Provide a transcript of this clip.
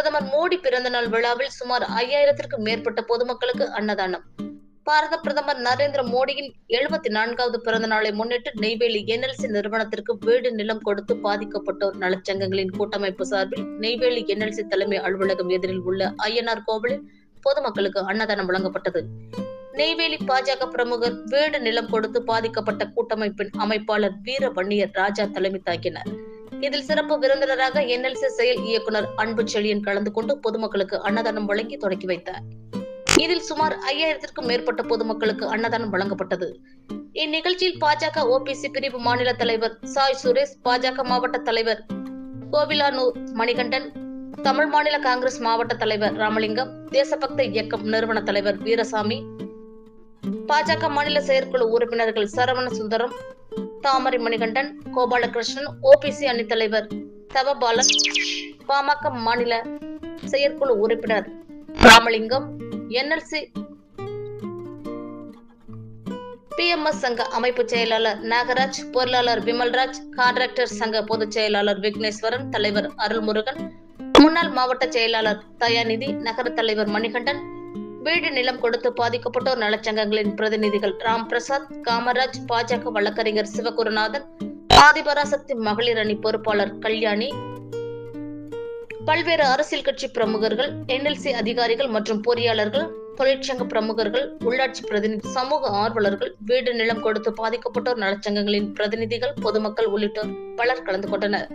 பிரதமர் மோடி பிறந்தநாள் விழாவில் சுமார் ஐயாயிரத்திற்கும் மேற்பட்ட பொதுமக்களுக்கு அன்னதானம். பாரத பிரதமர் நரேந்திர மோடியின் எழுபத்தி நான்காவது பிறந்த நாளை முன்னிட்டு நெய்வேலி என்எல்சி நிறுவனத்திற்கு வீடு நிலம் கொடுத்து பாதிக்கப்பட்டோர் நலச்சங்கங்களின் கூட்டமைப்பு சார்பில் நெய்வேலி என்எல்சி தலைமை அலுவலகம் எதிரில் உள்ள ஐயனார் கோவிலில் பொதுமக்களுக்கு அன்னதானம் வழங்கப்பட்டது. நெய்வேலி பாஜக பிரமுகர் வீடு நிலம் கொடுத்து பாதிக்கப்பட்ட கூட்டமைப்பின் அமைப்பாளர் வீர வன்னியர் ராஜா தலைமை தாக்கினார். இதில் சிறப்பு விருந்தினராக என்எல்சி செயல் இயக்குனர் அன்பு செழியன் கலந்து கொண்டு பொதுமக்களுக்கு அன்னதானம் வழங்கி தொடங்கி வைத்தார். இதில் சுமார் ஐயாயிரத்திற்கும் மேற்பட்ட பொதுமக்களுக்கு அன்னதானம் வழங்கப்பட்டது. இந்நிகழ்ச்சியில் பாஜக ஓபிசி பிரிவு மாநில தலைவர் சாய் சுரேஷ் பாஜக மாவட்ட தலைவர் கோவிலானூர் மணிகண்டன் தமிழ் மாநில காங்கிரஸ் மாவட்ட தலைவர் ராமலிங்கம் தேசபக்த இயக்கம் நிறுவன தலைவர் வீரசாமி பாஜக மாநில செயற்குழு உறுப்பினர்கள் சரவண சுந்தரம் தாமரை மணிகண்டன் கோபாலகிருஷ்ணன் ஓபிசி அணித் தலைவர் தவபாலன் பாமக மாநில செயற்குழு உறுப்பினர் ராமலிங்கம் என்எல்சி பிஎம்எஸ் சங்க அமைப்பு செயலாளர் நாகராஜ் பொருளாளர் விமல்ராஜ் கான்ட்ராக்டர் சங்க பொதுச் செயலாளர் விக்னேஸ்வரன் தலைவர் அருள்முருகன் முன்னாள் மாவட்ட செயலாளர் தயாநிதி நகர தலைவர் மணிகண்டன் வீடு நிலம் கொடுத்து பாதிக்கப்பட்டோர் நலச்சங்கங்களின் பிரதிநிதிகள் ராம் பிரசாத் காமராஜ் பாஜக வழக்கறிஞர் சிவகுருநாதன் ஆதிபராசக்தி மகளிர் அணி பொறுப்பாளர் கல்யாணி பல்வேறு அரசியல் கட்சி பிரமுகர்கள் என்எல்சி அதிகாரிகள் மற்றும் பொறியாளர்கள் தொழிற்சங்க பிரமுகர்கள் உள்ளாட்சி பிரதிநிதி சமூக ஆர்வலர்கள் வீடு நிலம் கொடுத்து பாதிக்கப்பட்டோர் நலச்சங்கங்களின் பிரதிநிதிகள் பொதுமக்கள் உள்ளிட்டோர் பலர் கலந்து கொண்டனர்.